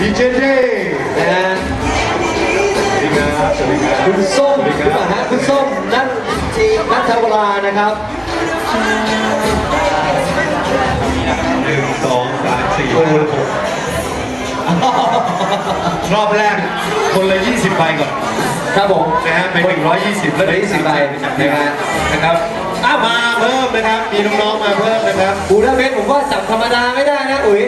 ดีเจเจนะฮะสวัสดีครับสวัสดีครับ คุณส้มสวัสดีหครือเปรัล่าบฮะคุณส้มนัทนัทวรานะครับ หนึ่งสองสามสี่ห้าหกรอบแรกคนละ 20ใบก่อนครับผม นะฮะเป็น120 แล้วเหลือ20ใบนะฮะนะครับ อ้ามาเพิ่มนะครับมีน้องๆมาเพิ่มนะครับบูดาเปสต์ผมว่าจับธรรมดาไม่ได้นะอุ๋ย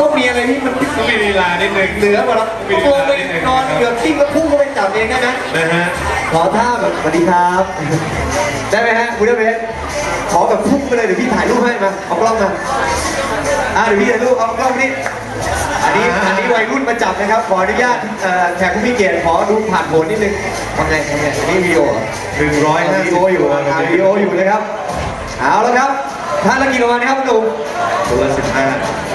ต้องมีอะไรที่มันต้องมีลีลานิดนึงเหนือกว่าเราต้องลงไปนอนเกือบทิ้งแล้วพุ่งเข้าไปจับเองได้ไหมนะฮะขอท่าแบบสวัสดีครับ ได้ไหมฮะบูดาเปสต์ขอแบบพุ่งไปเลยเดี๋ยวพี่ถ่ายรูปให้มาเอากล้องมาอ่าเดี๋ยวพี่ถ่ายรูปเอากล้องนี่ อันนี้อันนี้วัยรุ่นมาจับนะครับ ขออนุญาตเอ่อแขกผู้มีเกียรติขอดูผ่านโผลนิดนึงทำไงทำไงอันนี้วิดีโอเหรอ หนึ่งร้อยวิห้าดีสิบโออยู่อ่าวิดีโออยู่นะครับ เอาแล้วครับท่านละกี่รางวัลนะครับคุณหนุ่มคนละสิบห้า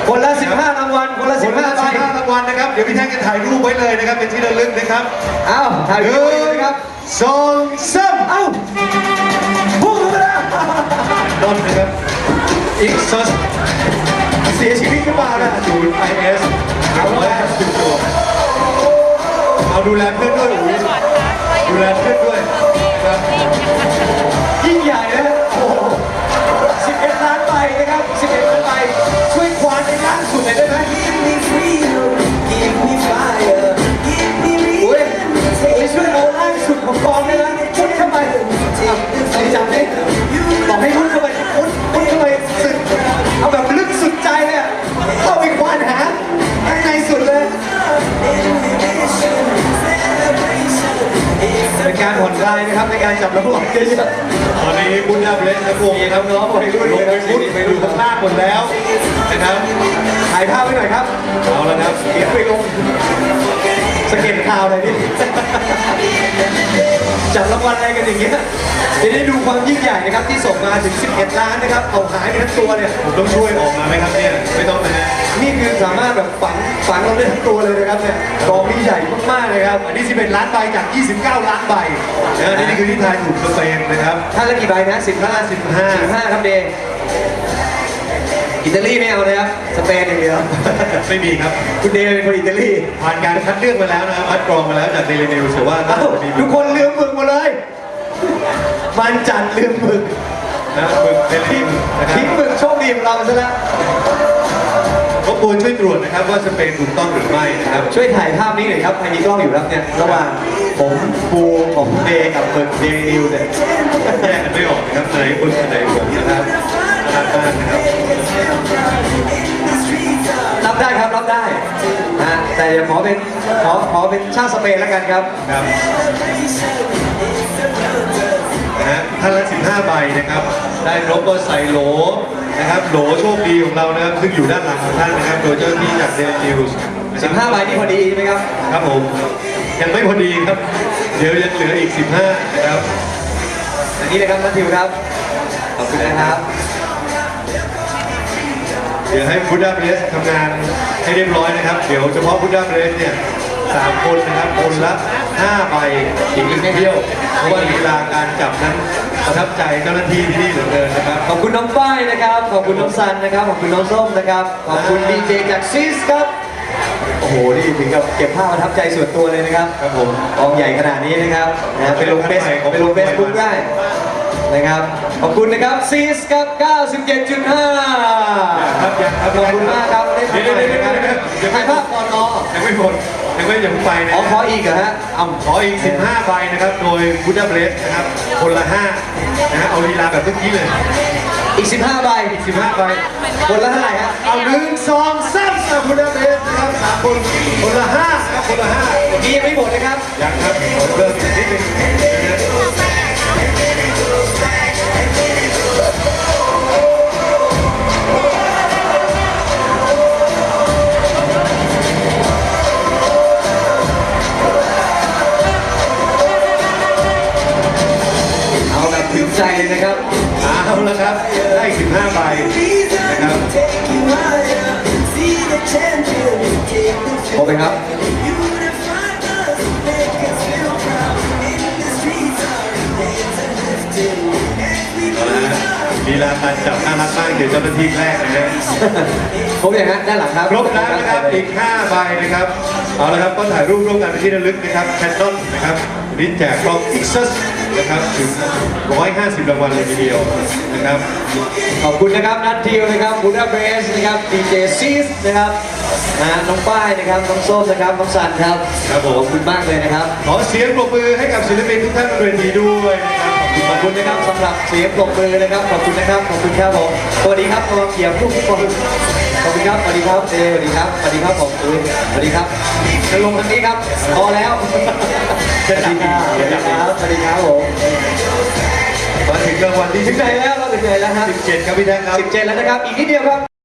คนละ 15รางวัล คนละ คนละ15ใบสิบห้ารางวัลนะครับ เดี๋ยวพี่แท่งจะถ่ายรูปไว้เลยนะครับ เป็นที่ระลึกนะครับเอ้าถ่ายหวินึ่ดีโอเลยงนะครับ สองสามเอ้าพุ่งเข้าไปแล้วดอนนะครับอีกซัสเสี ยชีวิตขึ้นมานะศูนย์ไอเอสเอาแรกสิบตัวเอาดูแลเพื่อนด้วยอุ๋ยดูแลเพื่อนด้วยครับยิ่งใหญ่นะโอ้ การผ่อนคลายนะครับในการจับระบบเยอะตอนนี้คุณดับเลนและวงนะครับน้องไปรุ่นลงไปฟุตไปดูข้างล่างหมดแล้วนะครับถ่ายภาพไว้หน่อยครับเอาละครับเดี๋ยวไปลง สเก็ตข่าวหน่อยดิจับรางวัลอะไรกันอย่างเงี้ยจะได้ดูความยิ่งใหญ่นะครับที่ส่งมาถึง 11 ล้านนะครับเอาหายไปทั้งตัวเนี่ยผมต้องช่วยออกมาไหมครับเนี่ยไม่ต้องนะฮะนี่คือสามารถแบบฝังฝังเราได้ทั้งตัวเลยนะครับเนี่ยกองนี้ใหญ่มากๆเลยครับอันนี้ 11 ล้านใบจาก 29 ล้านใบนะฮะนี่คือที่ทายถูกสเปนนะครับท่านละกี่ใบนะ15 15 15ครับเดย์ อิตาลีไม่เอาเลยครับ สเปนอย่างเดียว ไม่มีครับ คุณเดย์เป็นคนอิตาลีผ่านการคัดเลือกมาแล้วนะครับคัดกรองมาแล้วจากเดลินิวแต่ว่าน่าเอ้าจะมีทุกคนลืมหมึกหมดเลย มันจัดลืมหมึกนะฝึกเดลินิวนะครับทิ้งหมึกโชคดีของเราซะแล้วรบกวนช่วยตรวจนะครับว่าสเปนถูกต้องหรือไม่นะครับ ช่วยถ่ายภาพนี้หน่อยครับใครมีกล้องอยู่ครับเนี่ยระหว่างผมปูของเดย์กับหมึกเดย์นิวเนี่ยแยกกันไม่ออกนะครับไหนคุณไหนผมนะครับน่ารักมากนะครับ รับได้ครับรับได้นะแต่อย่าขอเป็นขอขอเป็นชาติสเปนแล้วกันครับครับนะฮะท่านละ 15 ใบนะครับ ได้ครบก็ใส่โหลนะครับโหลโชคดีของเรานะครับซึ่งอยู่ด้านหลังของท่านนะครับ โดยเจ้าหน้าที่จากเดลินิวส์นะครับ15 ใบนี่พอดีใช่ไหมครับครับผมยังไม่พอดีครับ เดี๋ยวยังเหลืออีก 15 นะครับอันนี้เลยครับนัททิวครับ ขอบคุณนะครับ เดี๋ยวให้พุทธาเบรสทำงานให้เรียบร้อยนะครับ เดี๋ยวเฉพาะพุทธาเบรสเนี่ยสามคนนะครับคนละ5ใบอีกหนึ่งเที่ยวเพราะว่าลีลาการจับนั้นประทับใจเจ้าหน้าที่ที่นี่เหลือเกินนะครับ ขอบคุณน้องฝ้ายนะครับ ขอบคุณน้องซันนะครับ ขอบคุณน้องส้มนะครับ ขอบคุณดีเจจากซิสครับ โอ้โห นี่ถึงกับเก็บภาพประทับใจส่วนตัวเลยนะครับ ครับผมกองใหญ่ขนาดนี้นะครับนะไปลงเฟซไปลงเฟซบุ๊กได้ นะครับ ขอบคุณนะครับซีสครับ 97.5 ครับยังครับขอบคุณมากครับได้เดี๋ยวถ่ายเดี๋ยวนะครับเดี๋ยวถ่ายภาพก่อนเนาะยังไม่หมดยังไม่ยังไปนะอ๋อขออีกเหรอฮะเอาขออีก 15 ใบนะครับ โดยพุทธเบรสนะครับ คนละ 5 นะฮะเอาลีลาแบบเมื่อกี้เลย อีก 15 ใบ อีก 15 ใบ คนละเท่าไหร่ฮะเอาหนึ่งสองสามสามพุทธเบรสนะครับสามคน คนละห้าครับคนละห้าเมื่อกี้ยังไม่หมดนะครับ ยังครับขอเพิ่มอีกนิดนึง นะครับเอาละครับได้อีก15ใบนะครับ take you higher, see the champion, take the ครบไหมครับ Unify us, make us feel proud. In the streets, our hands are lifted. As we เอาละฮะลีลาการจับน่ารักมากเดี๋ยวเจ้าหน้าที่แรกนะฮะครบยังฮะด้านหลังครับครบแล้วนะครับอีก5ใบนะครับเอาละครับก็ถ่ายรูปร่วมกันเป็นที่ระลึกนะครับแคนนอนนะครับวันนี้แจกกล้อง Ixus นะครับถึง 150 รางวัลเลยทีเดียวนะครับ ขอบคุณนะครับนัททิวนะครับบูดาเบสนะครับดีเจซีสนะครับนะน้องป้ายนะครับน้องส้มนะครับน้องสันครับครับผมขอบคุณมากเลยนะครับ ขอเสียงปรบมือให้กับศิลปินทุกท่านบนเวทีด้วยนะครับขอบคุณนะครับสำหรับเสียงปรบมือนะครับขอบคุณนะครับขอบคุณครับผมสวัสดีครับกองเขียร์ผู้ทุกคนขอบคุณครับสวัสดีครับเอสวัสดีครับสวัสดีครับผมสวัสดีครับจะลงทางนี้ครับพอแล้ว สวัสดีครับสวัสดีครับสวัสดีครับผมมาถึงรางวัลที่ถึงไหนแล้วเราถึงไหนแล้วฮะ17 ครับพี่แท็กครับ17 แล้วนะครับ อีกนิดเดียวครับ